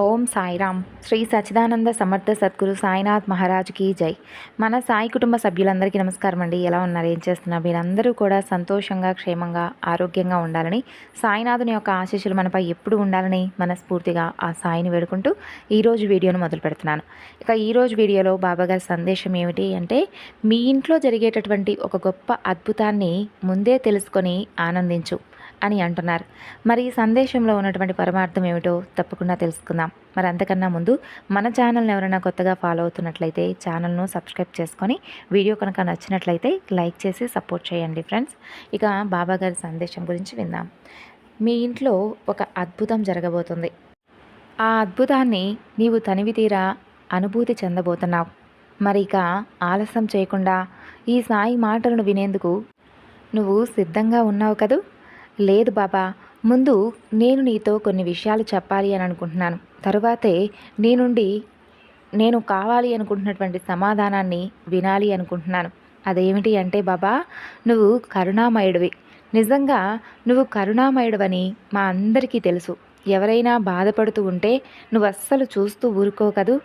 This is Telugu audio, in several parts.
ఓం సాయిరామ్. శ్రీ సచ్చిదానంద సమర్థ సద్గురు సాయినాథ్ మహారాజ్కి జై. మన సాయి కుటుంబ సభ్యులందరికీ నమస్కారం అండి. ఎలా ఉన్నారు? ఏం చేస్తున్నారు? మీరందరూ కూడా సంతోషంగా క్షేమంగా ఆరోగ్యంగా ఉండాలని సాయినాథుని యొక్క ఆశీస్సులు మనపై ఎప్పుడు ఉండాలని మనస్ఫూర్తిగా ఆ సాయిని వేడుకుంటూ ఈరోజు వీడియోను మొదలు పెడుతున్నాను. ఇక ఈరోజు వీడియోలో బాబాగారి సందేశం ఏమిటి అంటే మీ ఇంట్లో జరిగేటటువంటి ఒక గొప్ప అద్భుతాన్ని ముందే తెలుసుకొని ఆనందించు. అని అంటున్నారు. మరి ఈ సందేశంలో ఉన్నటువంటి పరమార్థం ఏమిటో తప్పకుండా తెలుసుకుందాం. మరి అంతకన్నా ముందు మన ఛానల్ని ఎవరైనా కొత్తగా ఫాలో అవుతున్నట్లయితే ఛానల్ను సబ్స్క్రైబ్ చేసుకొని వీడియో కనుక నచ్చినట్లయితే లైక్ చేసి సపోర్ట్ చేయండి ఫ్రెండ్స్. ఇక బాబా గారి సందేశం గురించి విందాం. మీ ఇంట్లో ఒక అద్భుతం జరగబోతుంది. ఆ అద్భుతాన్ని నీవు తనివి తీరా అనుభూతి చెందబోతున్నావు. మరి ఇక ఆలస్యం చేయకుండా ఈ సాయి మాటలను వినేందుకు నువ్వు సిద్ధంగా ఉన్నావు కదూ? లేదు బాబా ముందు నేను నీతో కొన్ని విషయాలు చెప్పాలి అని అనుకుంటున్నాను. తరువాతే నీ నుండి నేను కావాలి అనుకుంటున్నటువంటి సమాధానాన్ని వినాలి అనుకుంటున్నాను. అదేమిటి అంటే బాబా నువ్వు కరుణామయుడివి. నిజంగా నువ్వు కరుణామయుడవని మా అందరికీ తెలుసు. ఎవరైనా బాధపడుతూ ఉంటే నువ్వు అస్సలు చూస్తూ ఊరుకో కదూ?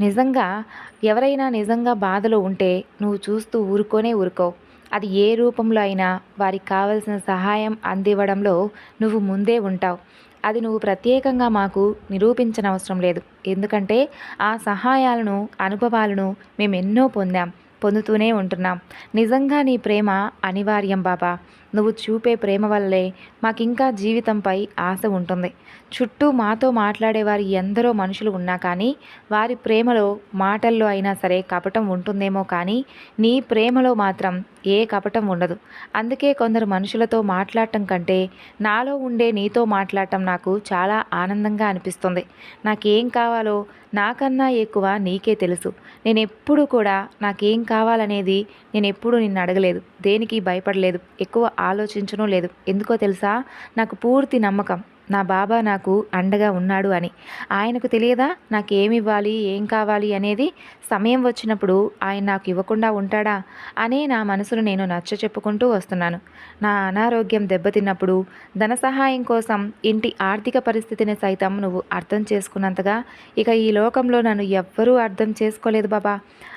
నిజంగా ఎవరైనా నిజంగా బాధలో ఉంటే నువ్వు చూస్తూ ఊరుకోనే ఊరుకో అది ఏ రూపంలో అయినా వారికి కావలసిన సహాయం అందివ్వడంలో నువ్వు ముందే ఉంటావు. అది నువ్వు ప్రత్యేకంగా మాకు నిరూపించనవసరం లేదు. ఎందుకంటే ఆ సహాయాలను అనుభవాలను మేము ఎన్నో పొందాం పొందుతూనే ఉంటున్నాం. నిజంగా నీ ప్రేమ అనివార్యం బాబా. నువ్వు చూపే ప్రేమ వల్లే మాకింకా జీవితంపై ఆశ ఉంటుంది. చుట్టూ మాతో మాట్లాడేవారు ఎందరో మనుషులు ఉన్నా కానీ వారి ప్రేమలో మాటల్లో అయినా సరే కపటం ఉంటుందేమో కానీ నీ ప్రేమలో మాత్రం ఏ కపటం ఉండదు. అందుకే కొందరు మనుషులతో మాట్లాడటం కంటే నాలో ఉండే నీతో మాట్లాడటం నాకు చాలా ఆనందంగా అనిపిస్తుంది. నాకేం కావాలో నాకన్నా ఎక్కువ నీకే తెలుసు. నేను ఎప్పుడు కూడా నాకేం కావాలనేది నేను ఎప్పుడు నిన్ను అడగలేదు దేనికి భయపడలేదు. ఎక్కువ ఆలోచించడం లేదు. ఎందుకో తెలుసా? నాకు పూర్తి నమ్మకం. నా బాబా నాకు అండగా ఉన్నాడు అని. ఆయనకు తెలియదా? నాకు ఏమి ఇవ్వాలి ఏం కావాలి అనేది? సమయం వచ్చినప్పుడు ఆయన నాకు ఇవ్వకుండా ఉంటాడా? అనే నా మనసును నేను నచ్చ చెప్పుకుంటూ వస్తున్నాను. నా అనారోగ్యం దెబ్బతిన్నప్పుడు ధన సహాయం కోసం ఇంటి ఆర్థిక పరిస్థితిని సైతం నువ్వు అర్థం చేసుకున్నంతగా ఇక ఈ లోకంలో నన్ను ఎవ్వరూ అర్థం చేసుకోలేదు బాబా.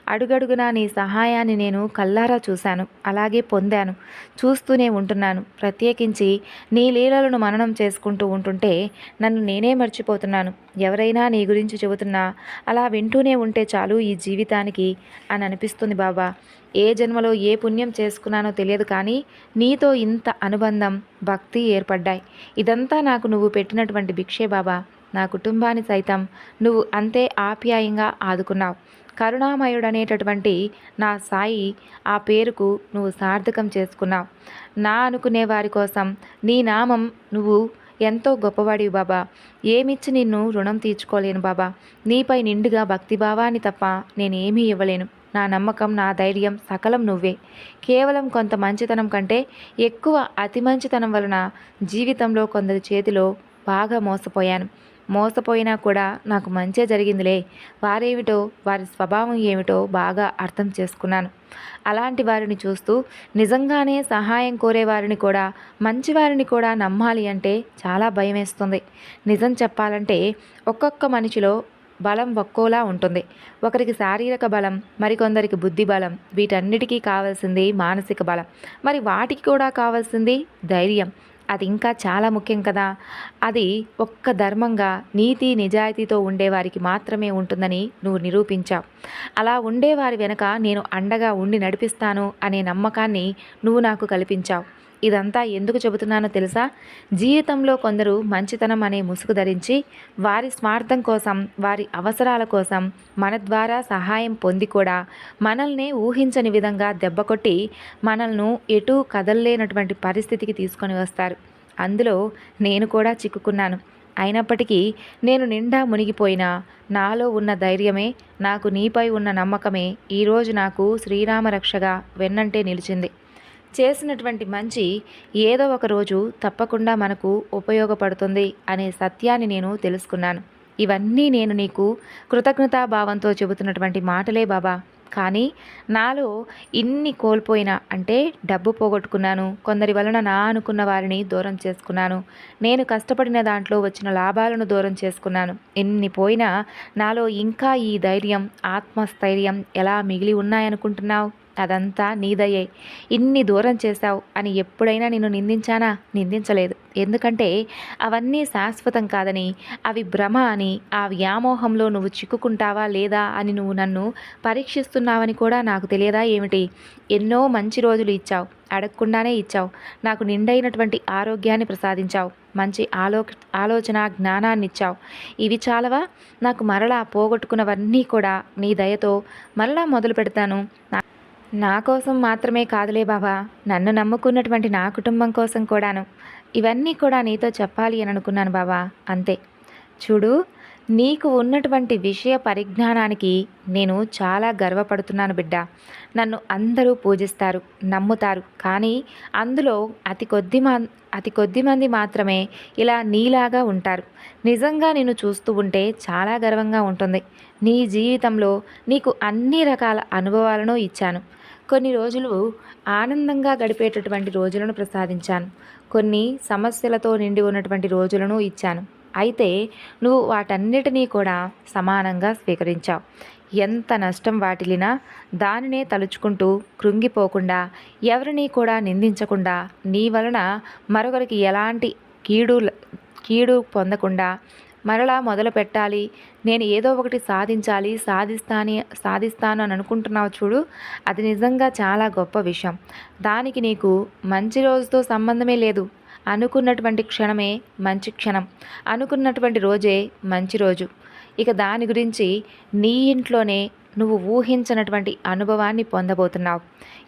అడుగడుగునా నీ సహాయాన్ని నేను కల్లారా చూశాను అలాగే పొందాను చూస్తూనే ఉంటున్నాను. ప్రత్యేకించి నీ లీలలను మననం చేసుకుంటూ ఉంటుంటే నన్ను నేనే మర్చిపోతున్నాను. ఎవరైనా నీ గురించి చెబుతున్నా అలా వింటూనే ఉంటే చాలు ఈ జీవితానికి అని అనిపిస్తుంది బాబా. ఏ జన్మలో ఏ పుణ్యం చేసుకున్నానో తెలియదు కానీ నీతో ఇంత అనుబంధం భక్తి ఏర్పడ్డాయి. ఇదంతా నాకు నువ్వు పెట్టినటువంటి భిక్షే బాబా. నా కుటుంబాన్ని సైతం నువ్వు అంతే ఆప్యాయంగా ఆదుకున్నావు. కరుణామయుడనేటటువంటి నా సాయి ఆ పేరుకు నువ్వు సార్థకం చేసుకున్నావు. నా అనుకునే వారి కోసం నీ నామం నువ్వు ఎంతో గొప్పవాడివి బాబా. ఏమిచ్చి నిన్ను రుణం తీర్చుకోలేను బాబా. నీపై నిండుగా భక్తిభావాన్ని తప్ప నేనేమీ ఇవ్వలేను. నా నమ్మకం నా ధైర్యం సకలం నువ్వే. కేవలం కొంత మంచితనం కంటే ఎక్కువ అతి మంచితనం వలన జీవితంలో కొందరి చేతిలో బాగా మోసపోయాను. మోసపోయినా కూడా నాకు మంచే జరిగిందిలే. వారేమిటో వారి స్వభావం ఏమిటో బాగా అర్థం చేసుకున్నాను. అలాంటి వారిని చూస్తూ నిజంగానే సహాయం కోరేవారిని కూడా మంచివారిని కూడా నమ్మాలి అంటే చాలా భయం వేస్తుంది నిజం చెప్పాలంటే ఒక్కొక్క మనిషిలో బలం ఒక్కోలా ఉంటుంది. ఒకరికి శారీరక బలం మరికొందరికి బుద్ధి బలం వీటన్నిటికీ కావాల్సింది మానసిక బలం. మరి వాటికి కూడా కావాల్సింది ధైర్యం. అది ఇంకా చాలా ముఖ్యం కదా. అది ఒక్క ధర్మంగా నీతి నిజాయితీతో ఉండేవారికి మాత్రమే ఉంటుందని నువ్వు నిరూపించావు. అలా ఉండేవారి వెనుక నేను అండగా ఉండి నడిపిస్తాను అనే నమ్మకాన్ని నువ్వు నాకు కల్పించావు. ఇదంతా ఎందుకు చెబుతున్నానో తెలుసా? జీవితంలో కొందరు మంచితనం అనే ముసుగు ధరించి వారి స్వార్థం కోసం వారి అవసరాల కోసం మన ద్వారా సహాయం పొంది కూడా మనల్ని ఊహించని విధంగా దెబ్బకొట్టి మనల్ని ఎటూ కదలలేనటువంటి పరిస్థితికి తీసుకొని వస్తారు. అందులో నేను కూడా చిక్కుకున్నాను. అయినప్పటికీ నేను నిండా మునిగిపోయినా నాలో ఉన్న ధైర్యమే నాకు నీపై ఉన్న నమ్మకమే ఈరోజు నాకు శ్రీరామరక్షగా వెన్నంటే నిలిచింది. చేసినటువంటి మంచి ఏదో ఒక రోజు తప్పకుండా మనకు ఉపయోగపడుతుంది అనే సత్యాన్ని నేను తెలుసుకున్నాను. ఇవన్నీ నేను నీకు కృతజ్ఞతాభావంతో చెబుతున్నటువంటి మాటలే బాబా. కానీ నాలో ఇన్ని కోల్పోయినా అంటే డబ్బు పోగొట్టుకున్నాను. కొందరి వలన నా అనుకున్న వారిని దూరం చేసుకున్నాను. నేను కష్టపడిన దాంట్లో వచ్చిన లాభాలను దూరం చేసుకున్నాను. ఎన్ని పోయినా నాలో ఇంకా ఈ ధైర్యం ఆత్మస్థైర్యం ఎలా మిగిలి ఉన్నాయనుకుంటున్నావు? అదంతా నీదయ్యే ఇన్ని దూరం చేశావు అని ఎప్పుడైనా నిన్ను నిందించానా? నిందించలేదు. ఎందుకంటే అవన్నీ శాశ్వతం కాదని అవి భ్రమ అని ఆ వ్యామోహంలో నువ్వు చిక్కుకుంటావా లేదా అని నువ్వు నన్ను పరీక్షిస్తున్నావని కూడా నాకు తెలియదా ఏమిటి? ఎన్నో మంచి రోజులు ఇచ్చావు. అడగకుండానే ఇచ్చావు. నాకు నిండైనటువంటి ఆరోగ్యాన్ని ప్రసాదించావు. మంచి ఆలో ఆలోచన జ్ఞానాన్ని ఇచ్చావు ఇవి చాలవా? నాకు మరలా పోగొట్టుకున్నవన్నీ కూడా నీ దయతో మరలా మొదలు పెడతాను నా కోసం మాత్రమే కాదులే బాబా నన్ను నమ్ముకున్నటువంటి నా కుటుంబం కోసం కూడాను. ఇవన్నీ కూడా నీతో చెప్పాలి అని అనుకున్నాను బాబా అంతే. చూడు నీకు ఉన్నటువంటి విషయ పరిజ్ఞానానికి నేను చాలా గర్వపడుతున్నాను బిడ్డ. నన్ను అందరూ పూజిస్తారు నమ్ముతారు. కానీ అందులో అతి కొద్ది మా అతి కొద్ది మంది మాత్రమే ఇలా నీలాగా ఉంటారు. నిజంగా నేను చూస్తూ ఉంటే చాలా గర్వంగా ఉంటుంది. నీ జీవితంలో నీకు అన్ని రకాల అనుభవాలను ఇచ్చాను. కొన్ని రోజులు ఆనందంగా గడిపేటటువంటి రోజులను ప్రసాదించాను. కొన్ని సమస్యలతో నిండి ఉన్నటువంటి రోజులను ఇచ్చాను. అయితే నువ్వు వాటన్నిటినీ కూడా సమానంగా స్వీకరించావు. ఎంత నష్టం వాటిల్లినా దానినే తలుచుకుంటూ కృంగిపోకుండా ఎవరిని కూడా నిందించకుండా నీ వలన మరొకరికి ఎలాంటి కీడు కీడు పొందకుండా మరలా మొదలు పెట్టాలి. నేను ఏదో ఒకటి సాధించాలి సాధిస్తాని సాధిస్తాను అని అనుకుంటున్నావు చూడు అది నిజంగా చాలా గొప్ప విషయం. దానికి నీకు మంచి రోజుతో సంబంధమే లేదు. అనుకున్నటువంటి క్షణమే మంచి క్షణం. అనుకున్నటువంటి రోజే మంచి రోజు. ఇక దాని గురించి నీ ఇంట్లోనే నువ్వు ఊహించినటువంటి అనుభవాన్ని పొందబోతున్నావు.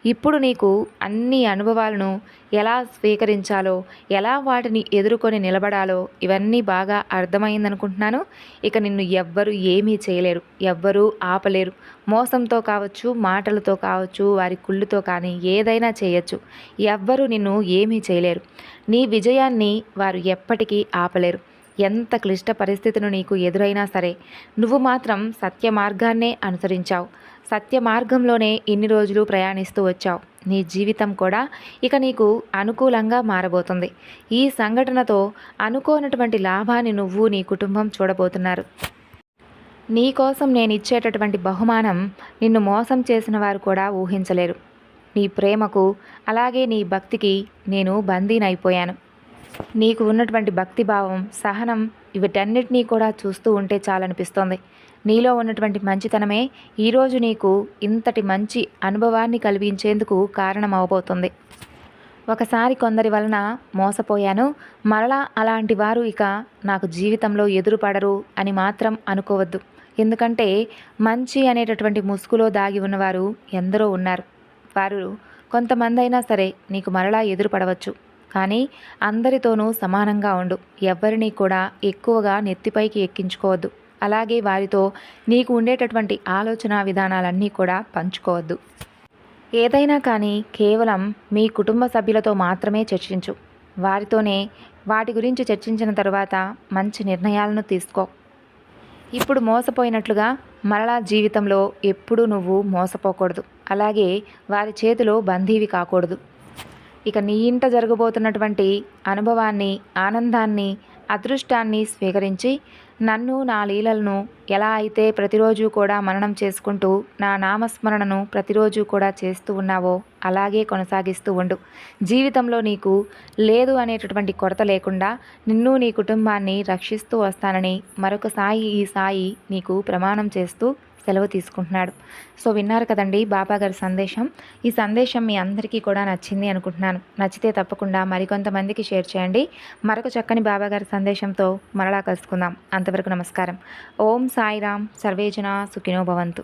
ఇప్పుడు నీకు అన్ని అనుభవాలను ఎలా స్వీకరించాలో ఎలా వాటిని ఎదుర్కొని నిలబడాలో ఇవన్నీ బాగా అర్థమైందనుకుంటున్నాను. ఇక నిన్ను ఎవ్వరు ఏమీ చేయలేరు ఎవ్వరూ ఆపలేరు. మోసంతో కావచ్చు మాటలతో కావచ్చు వారి కుళ్ళుతో కానీ ఏదైనా చేయొచ్చు. ఎవ్వరూ నిన్ను ఏమీ చేయలేరు. నీ విజయాన్ని వారు ఎప్పటికీ ఆపలేరు. ఎంత క్లిష్ట పరిస్థితులు నీకు ఎదురైనా సరే నువ్వు మాత్రం సత్య మార్గాన్నే అనుసరించావు. సత్య మార్గంలోనే ఇన్ని రోజులు ప్రయాణిస్తూ వచ్చావు. నీ జీవితం కూడా ఇక నీకు అనుకూలంగా మారబోతుంది. ఈ సంఘటనతో అనుకోనటువంటి లాభాన్ని నువ్వు నీ కుటుంబం చూడబోతున్నారు. నీ కోసం నేను ఇచ్చేటటువంటి బహుమానం నిన్ను మోసం చేసిన వారు కూడా ఊహించలేరు. నీ ప్రేమకు అలాగే నీ భక్తికి నేను బందీనైపోయాను. నీకు ఉన్నటువంటి భక్తిభావం సహనం వీటన్నిటినీ కూడా చూస్తూ ఉంటే చాలనిపిస్తోంది. నీలో ఉన్నటువంటి మంచితనమే ఈరోజు నీకు ఇంతటి మంచి అనుభవాన్ని కలిగించేందుకు కారణం అవబోతుంది ఒకసారి కొందరి వలన మోసపోయాను మరలా అలాంటి వారు ఇక నాకు జీవితంలో ఎదురుపడరు అని మాత్రం అనుకోవద్దు. ఎందుకంటే మంచి అనేటటువంటి ముసుగులో దాగి ఉన్నవారు ఎందరో ఉన్నారు. వారు కొంతమంది అయినా సరే నీకు మరలా ఎదురుపడవచ్చు. కానీ అందరితోనూ సమానంగా ఉండు. ఎవరిని కూడా ఎక్కువగా నెత్తిపైకి ఎక్కించుకోవద్దు. అలాగే వారితో నీకు ఉండేటటువంటి ఆలోచన విధానాలన్నీ కూడా పంచుకోవద్దు. ఏదైనా కానీ కేవలం మీ కుటుంబ సభ్యులతో మాత్రమే చర్చించు. వారితోనే వాటి గురించి చర్చించిన తర్వాత మంచి నిర్ణయాలను తీసుకో. ఇప్పుడు మోసపోయినట్లుగా మరలా జీవితంలో ఎప్పుడూ నువ్వు మోసపోకూడదు. అలాగే వారి చేతిలో బందీవి కాకూడదు. ఇక నీ ఇంట జరగబోతున్నటువంటి అనుభవాన్ని ఆనందాన్ని అదృష్టాన్ని స్వీకరించి నన్ను నా లీలలను ఎలా అయితే ప్రతిరోజు కూడా మననం చేసుకుంటూ నా నామస్మరణను ప్రతిరోజు కూడా చేస్తూ ఉన్నావో అలాగే కొనసాగిస్తూ ఉండు. జీవితంలో నీకు లేదు అనేటటువంటి కొరత లేకుండా నిన్ను నీ కుటుంబాన్ని రక్షిస్తూ వస్తానని మరొక సాయి ఈ సాయి నీకు ప్రమాణం చేస్తూ సెలవు తీసుకుంటున్నాడు. సో విన్నారు కదండి బాబా గారి సందేశం. ఈ సందేశం మీ అందరికీ కూడా నచ్చింది అనుకుంటున్నాను. నచ్చితే తప్పకుండా మరికొంతమందికి షేర్ చేయండి. మరొక చక్కని బాబా గారి సందేశంతో మరలా కలుసుకుందాం. అంతవరకు నమస్కారం. ఓం సాయిరామ్ సర్వేజన సుఖినో భవంతు.